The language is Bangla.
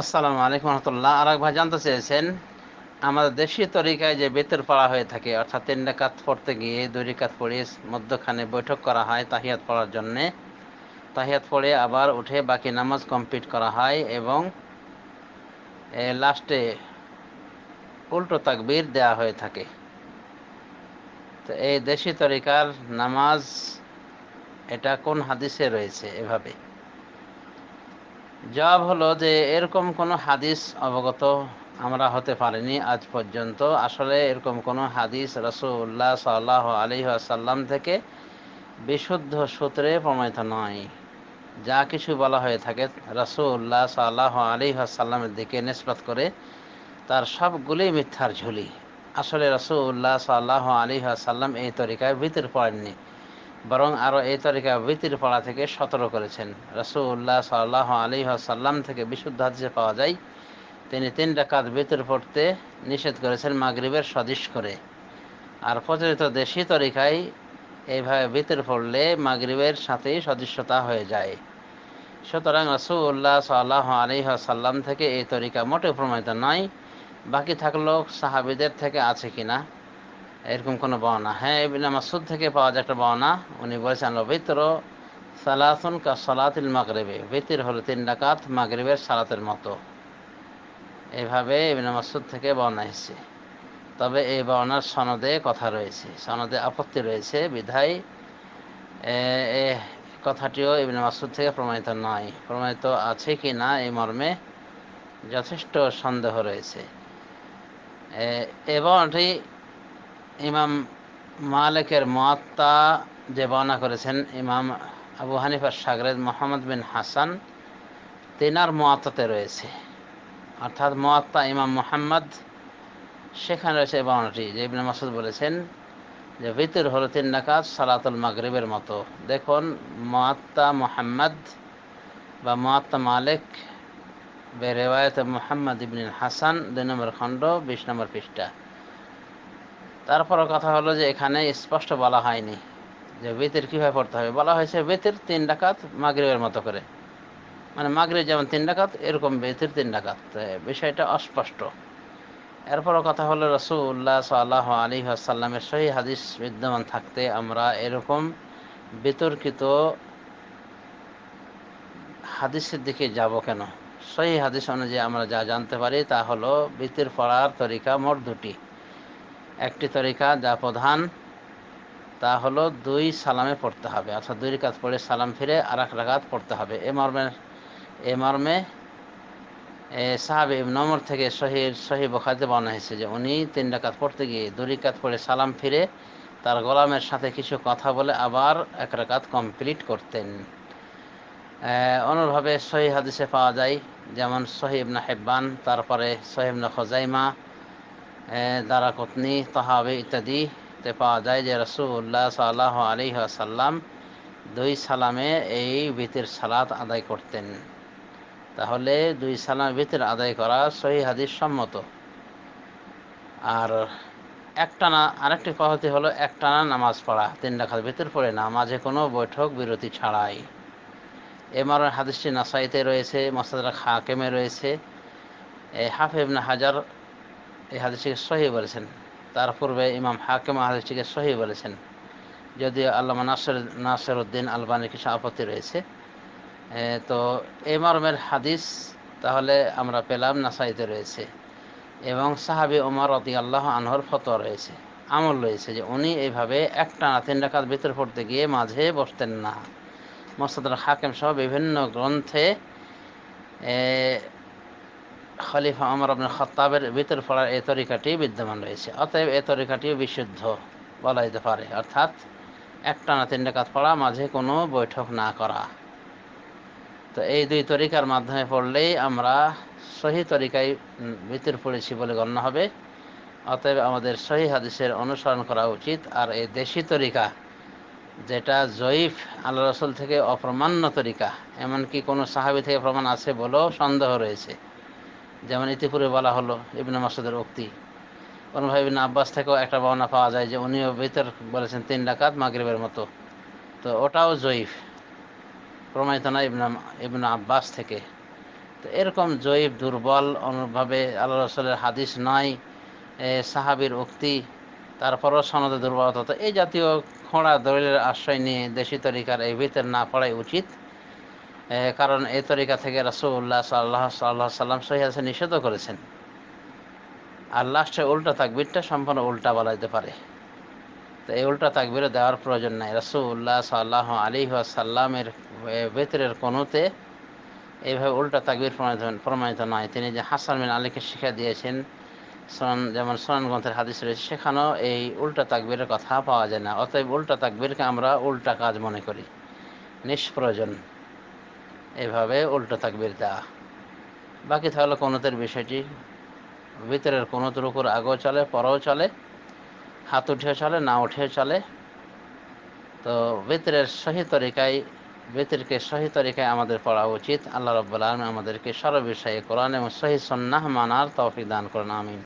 আসসালামু আলাইকুম রহমতুল্লাহ। আর ভাই জানতে চেয়েছেন, আমাদের দেশীয় তরিকায় যে বেতের পড়া হয়ে থাকে, অর্থাৎ তিন রেখাত পড়তে গিয়ে দুই রেখাত পড়ে মধ্যখানে বৈঠক করা হয় তাহিয়াত পড়ার জন্যে। তাহিয়াত পড়ে আবার উঠে বাকি নামাজ কমপ্লিট করা হয় এবং লাস্টে উল্টো তাকবীর দেয়া হয়ে থাকে। তো এই দেশি তরিকার নামাজ, এটা কোন হাদিসে রয়েছে এভাবে? জবাব হলো যে এরকম কোনো হাদিস অবগত আমরা হতে পারিনি আজ পর্যন্ত। আসলে এরকম কোনো হাদিস রসুল্লাহ সাল্লাহ আলী আসাল্লাম থেকে বিশুদ্ধ সূত্রে প্রমাণিত নয়। যা কিছু বলা হয়ে থাকে রসুল্লাহ সাল্লাহ আলী আসাল্লামের দিকে নিষ্পাত করে তার সবগুলি মিথ্যার ঝুলি। আসলে রসুল্লাহ সাল্লাহ আলী আসাল্লাম এই তরিকায় ভিতর পড়েননি। বরং আরও এই তরিকা ভিতির পড়া থেকে সতর্ক করেছেন। রসুল্লাহ সাল্লাহ আলী সাল্লাম থেকে বিশুদ্ধ হাদিসে পাওয়া যায়, তিনি তিন ডাকাত ভিতর পড়তে নিষেধ করেছেন মাগরিবের সদিশ করে। আর প্রচলিত দেশি তরিকায় এইভাবে ভিতর পড়লে মাগরিবের সাথেই সদৃশ্যতা হয়ে যায়। সুতরাং রসুল্লাহ সাল্লাহ আলী সাল্লাম থেকে এই তরিকা মোটে প্রমাণিত নয়, বাকি থাকলেও সাহাবিদের থেকে আছে কিনা। এরকম কোনো বর্ণনা। হ্যাঁ ইবিন মাসুদ থেকে পাওয়া যায় একটা বর্ণনা। উনি বলেছেন ভিতর সালাতুন কা সালাতিল মাগরেবে। ভিতির হলো তিন ডাকাত মাগরিবের সালাতের মতো। এভাবে ইবিন মাসুদ থেকে বর্ণনা এসেছে। তবে এই বর্ণার সনদে কথা রয়েছে, সনদে আপত্তি রয়েছে, বিধায় এ কথাটিও ইবিন মাসুদ থেকে প্রমাণিত নয়। প্রমাণিত আছে কি না, এই মর্মে যথেষ্ট সন্দেহ রয়েছে। এবং ইমাম মালিকের মহাত্তা যে বর্ণনা করেছেন, ইমাম আবু হানিফার সাগরেদ মোহাম্মদ বিন হাসান, তেনার মোয়াত্তাতে রয়েছে। অর্থাৎ মোয়াত্তা ইমাম মোহাম্মদ, সেখানে রয়েছে এই বর্ণাটি যে ইবনে মাসুদ বলেছেন যে ভিতর হলো তিন নাকাজ সালাতুল মাগরিবের মতো। দেখুন, মোয়াত্তা মোহাম্মদ বা মোয়াত্তা মালিক বে রেওয়ায়ত মোহাম্মদ ইবিন হাসান দুই নম্বর খণ্ড, বিশ নম্বর পৃষ্ঠা। তারপরে কথা হলো যে এখানে স্পষ্ট বলা হয়নি যে বেতের কীভাবে পড়তে হবে। বলা হয়েছে বেতের তিন ডাকাত মাগরিবের মতো করে। মানে মাগরিব যেমন তিন ডাকাত, এরকম বেতের তিন ডাকাত। বিষয়টা অস্পষ্ট। এরপরও কথা হলো রসুল্লাহ সাল্লাহ আলী আসাল্লামের সহি হাদিস বিদ্যমান থাকতে আমরা এরকম বিতর্কিত হাদিসের দিকে যাব কেন? সহি হাদিস অনুযায়ী আমরা যা জানতে পারি তা হলো বিতের পড়ার তরিকা মোট দুটি। একটি তরিকা যা প্রধান, তা হলো দুই সালামে পড়তে হবে। অর্থাৎ দুই রেখাত পড়ে সালাম ফিরে আর এক রাকাত পড়তে হবে। এ মর্মে এ মর্মে সাহাবি নমর থেকে শহীদ শহীদ বখাতে বর্ণনা হয়েছে যে উনি তিন ডাকাত পড়তে গিয়ে দুই রেখাত পড়ে সালাম ফিরে তার গোলামের সাথে কিছু কথা বলে আবার এক রাকাত কমপ্লিট করতেন। অনুরভাবে সহি হাদিসে পাওয়া যায়, যেমন সহিব না হেব্বান, তারপরে সহিব না খজাইমা দ্বারা কতনি, তাহাবে ইত্যাদিতে পাওয়া যায় যে রসুল্লাহ সাল্লাহ আলী আসাল্লাম দুই সালামে এই ভিতের সালাত আদায় করতেন। তাহলে দুই সালাম ভিতর আদায় করা সহি হাদিস সম্মত। আর একটানা আরেকটি পদ্ধতি হলো একটানা নামাজ পড়া, তিন রাখার ভিতর পড়ে না মাঝে কোনো বৈঠক বিরতি ছাড়াই। এমার হাদিসটি নাসাইতে রয়েছে মসাদরা খাকেমে রয়েছে। হাফেবনা হাজার এই হাদিসটিকে সহি বলেছেন। তার পূর্বে ইমাম হাকিম হাদিসটিকে সহি বলেছেন। যদিও আল্লামা নাসর নাসর উদ্দিন আলবানির কিছু আপত্তি রয়েছে। তো এই মর্মের হাদিস তাহলে আমরা পেলাম নাসাইতে রয়েছে। এবং সাহাবি ওমর অতি আল্লাহ আনহর ফতোয়া রয়েছে। আমল রয়েছে যে উনি এইভাবে একটা না তিন ডাকাত ভিতরে পড়তে গিয়ে মাঝে বসতেন না। মোসাদুল হাকিম সহ বিভিন্ন গ্রন্থে খলিফা আমর আবন খত্তাবের ভিতর পড়ার এই তরিকাটি বিদ্যমান রয়েছে। অতএব এই তরিকাটিও বিশুদ্ধ বলা যেতে পারে। অর্থাৎ একটা না তিন ডাকাত পড়া, মাঝে কোনো বৈঠক না করা। তো এই দুই তরিকার মাধ্যমে পড়লেই আমরা সহি তরিকায় ভিতর পড়েছি বলে গণ্য হবে। অতএব আমাদের সহি হাদিসের অনুসরণ করা উচিত। আর এই দেশি তরিকা যেটা জয়ীফ আল্লাহ রসুল থেকে অপ্রমাণ্য তরিকা, এমনকি কোনো সাহাবি থেকে প্রমাণ আছে বলেও সন্দেহ রয়েছে। যেমন ইতিপূর্বে বলা হলো ইবনে মাসুদের উক্তি। কোনো ভাই ইবিন আব্বাস থেকেও একটা বর্ণনা পাওয়া যায় যে উনিও ভিতর বলেছেন তিন ডাকাত মাগরিবের মতো। তো ওটাও জয়ীফ। প্রমাণিত না ইবনা ইবনা আব্বাস থেকে। তো এরকম জয়ীব দুর্বল অনুভাবে আল্লাহ রসুলের হাদিস নয় সাহাবির উক্তি, তারপরও সনদে দুর্বলতা। তো এই জাতীয় খোঁড়া, দলিলের আশ্রয় নিয়ে দেশি তরিকার এই ভিতর না পড়াই উচিত। কারণ এই তরিকা থেকে রাসুল্লাহ সাল্লাহ সাল্লাহ সাল্লাম সহিহাসে নিষেধ করেছেন। আর লাস্টে উল্টা তাকবিরটা সম্পূর্ণ উল্টা বলা যেতে পারে। তো এই উল্টা তাকবিরে দেওয়ার প্রয়োজন নাই। রাসুল্লাহ সাল্লাহ আলী সাল্লামের ভেতরের কোনোতে এইভাবে উল্টা তাকবির প্রমাণিত প্রমাণিত নয়। তিনি যে হাসান বিন আলীকে শিক্ষা দিয়েছেন, সোনান, যেমন সোনান গ্রন্থের হাদিস রয়েছে, সেখানেও এই উল্টা তাকবীরের কথা পাওয়া যায় না। অতএব উল্টা তাকবীরকে আমরা উল্টা কাজ মনে করি। নিষ্প্রয়োজন। এভাবে উল্টো তাকবীর দেওয়া বাকি তাহলে কোনোতের বিষয়টি, ভিতরের কোনোতের উপর আগেও চলে, পরেও চলে, হাত উঠেও চলে, না উঠেও চলে। তো ভিতরের সহি তরিকায়, ভিতরকে সহি তরিকায় আমাদের পড়া উচিত। আল্লাহ রব্বুল আলম আমাদেরকে সর্ববিষয়ে কোরআন এবং সহি সন্ন্যাহ মানার তৌফিক দান করুন, আমিন।